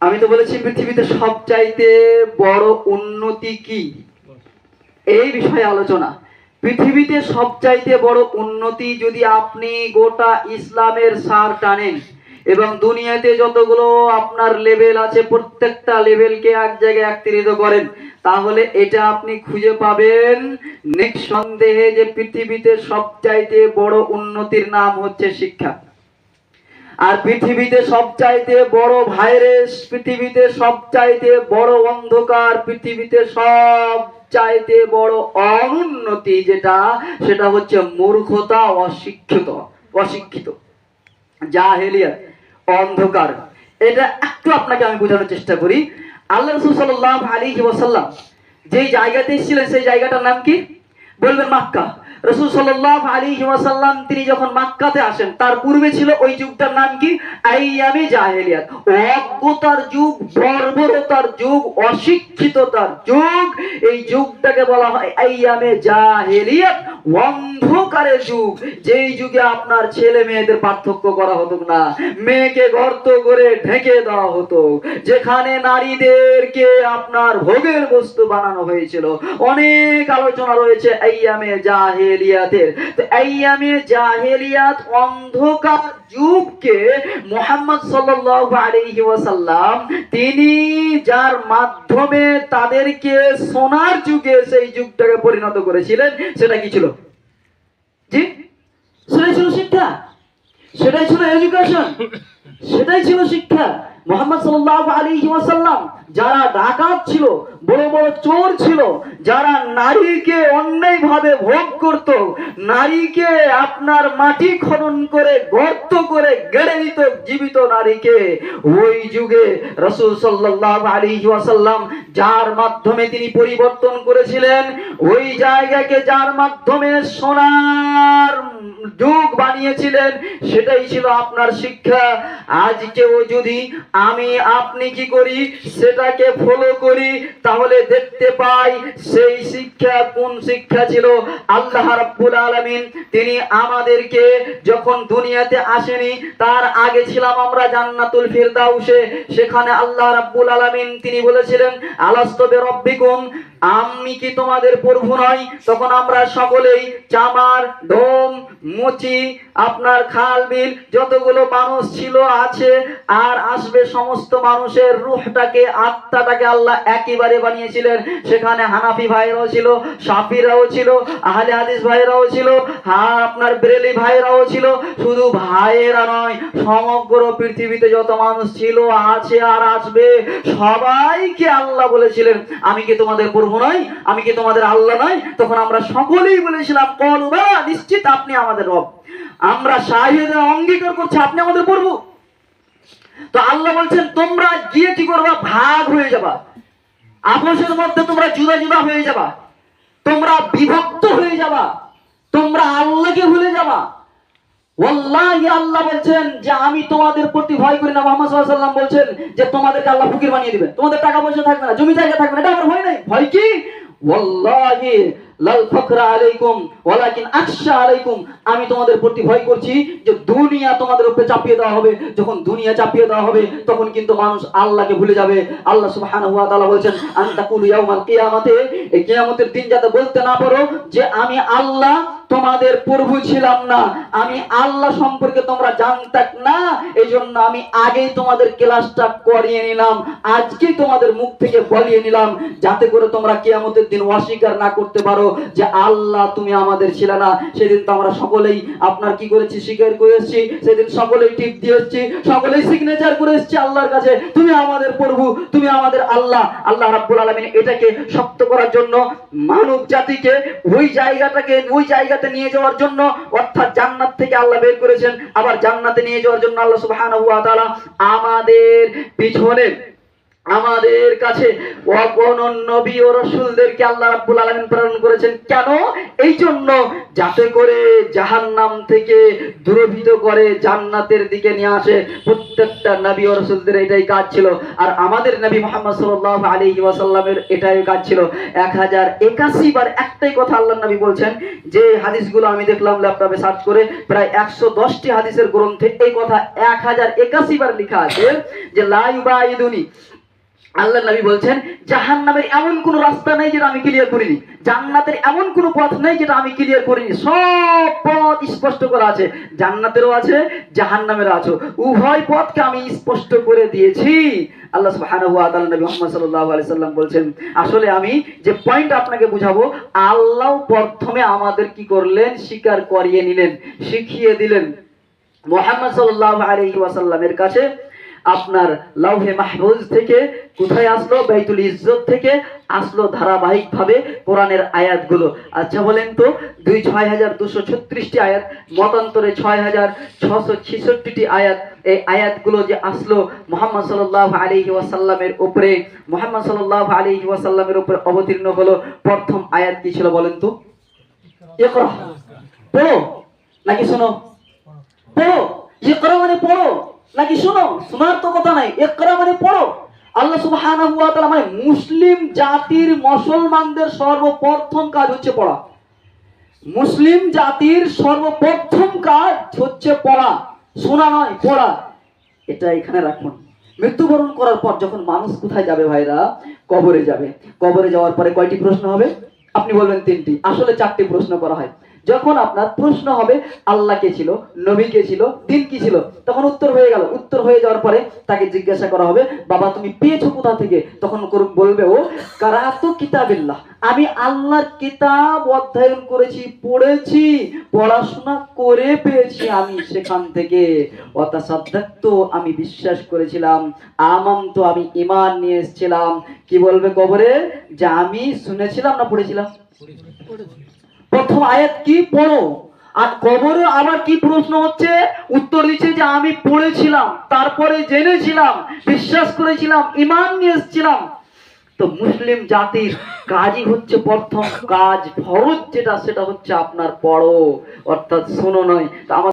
আমি তো বলেছি পৃথিবীতে সবচাইতে বড় উন্নতি কি? এই বিষয়ে আলোচনা। পৃথিবীতে সবচাইতে বড় উন্নতি যদি আপনি গোটা ইসলামের সার টানেন এবং দুনিয়াতে যতগুলো আপনার লেভেল আছে, প্রত্যেকটা লেভেলকে এক জায়গায় একত্রিত করেন, তাহলে এটা আপনি খুঁজে পাবেন নিঃসন্দেহে যে পৃথিবীতে সবচাইতে বড় উন্নতির নাম হচ্ছে শিক্ষা। আর পৃথিবীতে সবচাইতে বড় ভাইরাস, পৃথিবীতে সবচাইতে বড় অন্ধকার, পৃথিবীতে সব চাইতে বড় অনুন্নতি যেটা, সেটা হচ্ছে মূর্খতা, অশিক্ষিত অশিক্ষিত। জাহেলিয়াত, অন্ধকার। এটা একটু আপনাকে আমি বোঝানোর চেষ্টা করি। আল্লাহ রসুল আলী ওয়াসাল্লাম যেই জায়গাতে এসেছিলেন, সেই জায়গাটার নাম কি? বলবেন মাক্কা। রসুল সাল্লাহ আলী ওয়াসাল্লাম, তিনি যখন মাক্কাতে আসেন, তার পূর্বে ছিল ওই যুগটার নাম কি? আইয়ামে জাহেলিয়াত। অজ্ঞতার যুগ, বর্বরতার যুগ, অশিক্ষিততার যুগ। এই যুগটাকে বলা হয় আইয়ামে জাহেলিয়াত, অন্ধকারের যুগ। যেই যুগে আপনার ছেলে মেয়েদের পার্থক্য করা হতো না, মেয়েকে গর্ত করে ঢেকে দেওয়া হতো, যেখানে নারীদেরকে আপনার ভোগের বস্তু বানানো হয়েছিল। অনেক আলোচনা রয়েছে আইয়ামে জাহেলিয়াতের। তো আইয়ামে জাহেলিয়াত অন্ধকার যুগকে মোহাম্মদ সাল্লাল্লাহু আলাইহি ওয়াসাল্লাম, তিনি যার মাধ্যমে তাদেরকে সোনার যুগে সেই যুগটাকে পরিণত করেছিলেন, সেটা কি ছিল? জি? সেটাই ছিল শিক্ষা। সেটাই ছিল এডুকেশন সেটাই ছিল শিক্ষা। মোহাম্মদ সাল্লাল্লাহু আলাইহি ওয়াসাল্লাম যারা ডাকাত ছিল, বড় বড় চোর ছিল, যারা নারীকে অন্যায়ভাবে ভোগ করত, নারীকে আপনার মাটি খনন করে, গর্ত করে গেড়ে দিত জীবিত নারীকে, ওই যুগে রসুল সাল্লাল্লাহু আলাইহি ওয়াসাল্লাম যার মাধ্যমে তিনি পরিবর্তন করেছিলেন, ওই জায়গাকে যার মাধ্যমে সোনার যুগ বানিয়েছিলেন, সেটাই ছিল আপনার শিক্ষা। আজকেও যদি আমি আপনি কি করি, সেটাকে ফলো করি, তাহলে দেখতে পাই সেই শিক্ষা কোন শিক্ষা ছিল। আল্লাহ রাব্বুল আলামিন, তিনি আমাদেরকে যখন দুনিয়াতে আসেনি, তার আগে ছিলাম আমরা জান্নাতুল ফিরদাউসে। সেখানে আল্লাহ রাব্বুল আলামিন, তিনি বলেছিলেন, আলাস্তু বিরাব্বিকুম? আমি কি তোমাদের প্রভু নয় তখন আমরা সকলেই চামার, ডোম, মুচি, আপনার খাল বিল, যতগুলো মানুষ ছিল, আছে, আর আসবে সমস্ত মানুষের রুহটাকে, আত্মাটাকে আল্লাহ একইবারে বানিয়েছিলেন। সেখানে হানাফি ভাইরাও ছিল, সাফিরাও ছিল, আহলে হাদিস ভাইরাও ছিল হ্যাঁ আপনার বেরেলি ভাইরাও ছিল। শুধু ভাইয়েরা নয়, সমগ্র পৃথিবীতে যত মানুষ ছিল, আছে আর আসবে, সবাইকে আল্লাহ বলেছিলেন, আমি কি তোমাদের প্রভু নই, আমি কি তোমাদের আল্লাহ নই? তখন আমরা সকলেই বলেছিলাম কলবা নিশ্চিত আপনি আমাদের রব। আমরা শাহিদের অঙ্গীকার করছি, আপনি আমাদের প্রভু। তো আল্লাহ বলছেন, তোমরা গিয়ে কি করবা? ভাগ হয়ে যাবা। আপোষের মধ্যে তোমরা জুদা জুদা হয়ে যাবা। তোমরা বিভক্ত হয়ে যাবা। তোমরা আল্লাহকে ভুলে যাবা। আল্লাহ বলছেন যে আমি তোমাদের প্রতি ভয় করি না, মোহাম্মদ ওয়াসাল্লাম বলছেন যে তোমাদেরকে আল্লাহ বানিয়ে তোমাদের টাকা পয়সা থাকবে না, জমি জায়গা থাকবে না, এটা আমার ভয় নাই। ভয় কি? লাল ফকরা আলাইকুম, ওয়ালাকিন আখশা আলাইকুম। আমি তোমাদের প্রতি ভয় করছি যে দুনিয়া তোমাদের উপরে চাপিয়ে দেওয়া হবে। যখন দুনিয়া চাপিয়ে দেওয়া হবে, তখন কিন্তু মানুষ আল্লাহকে ভুলে যাবে। আল্লাহ সুবহানাহু ওয়া তাআলা বলেন আনতাকুলু ইয়াউমাল কিয়ামাতে, এই কিয়ামতের দিন যাতে বলতে না পারো যে আমি আল্লাহ তোমাদের প্রভু ছিলাম না। আমি আল্লাহ সম্পর্কে তোমরা জানতাক না এই জন্য আমি আগেই তোমাদের ক্লাসটা করিয়ে নিলাম, আজকেই তোমাদের মুখ থেকে বলিয়ে নিলাম, যাতে করে তোমরা কিয়ামতের দিন অস্বীকার না করতে পারো যে আল্লাহ তুমি আমাদের ছিল না। সেদিন তো আমরা সকলেই আপনার কি করেছি? স্বীকার করে এসেছি। সেদিন সকলেই টিপ দিয়ে এসেছি। সকলেই সিগনেচার করে এসেছি আল্লাহর কাছে। তুমি আমাদের প্রভু, তুমি আমাদের আল্লাহ। আল্লাহ রাব্বুল আলামিন এটাকে শক্ত করার জন্য মানব জাতিকে ওই জায়গাটাকে, ওই জায়গাতে নিয়ে যাওয়ার জন্য, অর্থাৎ জান্নাত থেকে আল্লাহ বের করেছেন, আবার জান্নাতে নিয়ে যাওয়ার জন্য আল্লাহ সুবহানাহু ওয়া তাআলা আমাদের পিছনে আমাদের কাছে নবী ও রসুলদেরকে আল্লাহ রাব্বুল আলামিন প্রেরণ করেছেন। কেন? এই জন্য যাতে করে জাহান্নাম থেকে দূরভীত করে জান্নাতের দিকে নিয়ে আসে প্রত্যেকটা নবী ও রসুলদের এটাই কাজ ছিল। আর আমাদের নবী মোহাম্মদ আলাইহি ওয়াসাল্লামের এটাই কাজ ছিল। এক হাজার একাশি বার একটাই কথা আল্লাহ নবী বলছেন, যে হাদিসগুলো আমি দেখলাম ল্যাপটপে সার্চ করে প্রায় একশো দশটি হাদিসের গ্রন্থে এই কথা এক হাজার একাশি বার লেখা আছে, যে লাইবাইদুনি আল্লাহ নবী বলছেন জাহান নামের এমন কোন রাস্তা নেই যেটা আমি ক্লিয়ার করিনি। জান্নাতের এমন কোন পথ নেই যেটা আমি ক্লিয়ার করিনি। সব পথ স্পষ্ট করা আছে। জান্নাতেরও আছে জাহান নামেরও আছে। উভয় পথকে আমি স্পষ্ট করে দিয়েছি। আল্লাহ সুবহানাহু ওয়া তাআলা নবী মুহাম্মদ সাল্লাল্লাহু আলাইহি সাল্লাম বলছেন, আসলে আমি যে পয়েন্ট আপনাকে বুঝাবো, আল্লাহ প্রথমে আমাদের কি করলেন? স্বীকার করিয়ে নিলেন, শিখিয়ে দিলেন। মোহাম্মদ সাল্লাল্লাহু আলাইহি ওয়াসাল্লামের কাছে আপনার লাউহে মাহফুজ থেকে কোথায় আসলো? বাইতুল ইজ্জত থেকে আসলো ধারাবাহিকভাবে কোরআনের আয়াতগুলো। আচ্ছা বলেন তো, দুই ছয় হাজার দুশো ছত্রিশটি আয়াত, মতান্তরে ছয় হাজার ছশো ছেষট্টিটি আয়াত, এই আয়াতগুলো যে আসলো মোহাম্মদ সাল্লাল্লাহু আলাইহি ওয়াসাল্লামের উপরে, মোহাম্মদ সাল্লাল্লাহু আলাইহি ওয়াসাল্লামের উপরে অবতীর্ণ হলো, প্রথম আয়াত কি ছিল বলেন তো? নাকি শোনো? পড়ো। ইয়ে করো মানে পড়ো। নাকি শোনো, শোনার তো কথা নাই ইকরা মানে পড়ো। আল্লাহ তাআলা মানে মুসলিম জাতির মুসলমানদের সর্বপ্রথম কাজ হচ্ছে পড়া। মুসলিম জাতির সর্বপ্রথম কাজ হচ্ছে পড়া। শোনা নয়, পড়া। এটা এখানে রাখুন। মৃত্যুবরণ করার পর যখন মানুষ কোথায় যাবে ভাইরা? কবরে যাবে। কবরে যাওয়ার পরে কয়টি প্রশ্ন হবে? আপনি বলবেন তিনটি। আসলে চারটি প্রশ্ন করা হয়। যখন আপনার প্রশ্ন হবে, আল্লাহ কে ছিল, নবী কে ছিল, দিন কি ছিল, তখন উত্তর হয়ে গেল। উত্তর হয়ে যাওয়ার পরে তাকে জিজ্ঞাসা করা হবে, বাবা, তুমি পেয়েছ কোথা থেকে? তখন বলবে ও, কারাতু কিতাবিল্লাহ। আমি আল্লাহর কিতাব অধ্যয়ন করেছি, পড়েছি, পড়াশোনা করে পেয়েছি আমি সেখান থেকে। অতাসাধ্যাত্ত আমি বিশ্বাস করেছিলাম আমাম তো আমি ইমান নিয়ে এসেছিলাম। কি বলবে কবরে? যে আমি শুনেছিলাম না পড়েছিলাম। প্রথম আয়াত কি? পড়ো। আর কবরে আবার কি প্রশ্ন হচ্ছে? উত্তর দিচ্ছে যে, আমি পড়েছিলাম, তারপরে জেনেছিলাম, বিশ্বাস করেছিলাম ইমান নিয়ে এসেছিলাম। তো মুসলিম জাতির কাজই হচ্ছে প্রথম কাজ, ফরজ যেটা, সেটা হচ্ছে আপনার পড়ো। অর্থাৎ শোনো নয়, তো আমার